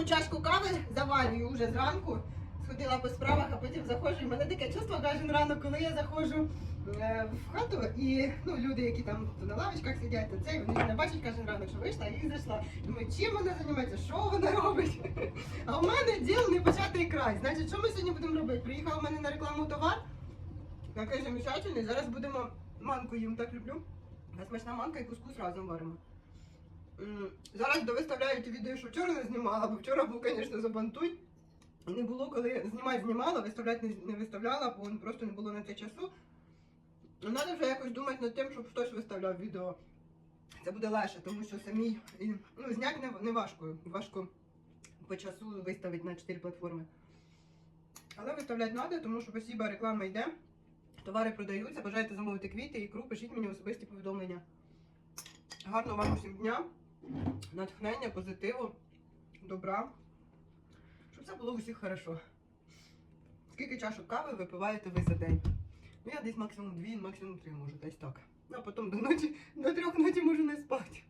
другу чашку кави заварюю вже зранку. Сходила по справах, а потім заходжу. В мене таке чувство кожен ранок, коли я заходжу е, в хату, і ну, люди, які там на лавочках сидять, то це вони мене бачать кожен ранок, що вийшла і зайшла. Думаю, чим вона займається, що вона робить. А у мене діл не початий край. Значить, що ми сьогодні будемо робити? Приїхав у мене на рекламу товар. Такий замечательний. Зараз будемо манку їм так люблю. Смачна манка і кускус разом варимо. Зараз довиставляю ті відео, що вчора не знімала, бо вчора був, звісно, забантуй. Не було, коли знімати знімала, виставляти не, виставляла, бо просто не було на це часу. Треба вже якось думати над тим, щоб хтось виставляв відео. Це буде легше, тому що самі ну, зняти не, не важко. Важко по часу виставити на 4 платформи. Але виставляти треба, тому що спасіба реклама йде. Товари продаються, бажаєте замовити квіти, ікру, пишіть мені особисті повідомлення. Гарного вам усім дня, натхнення, позитиву, добра. Щоб все було у всіх хорошо. Скільки чашок кави випиваєте ви за день? Ну я десь максимум дві, максимум три можу, десь так. А потім до ночі, до трьох ночі можу не спати.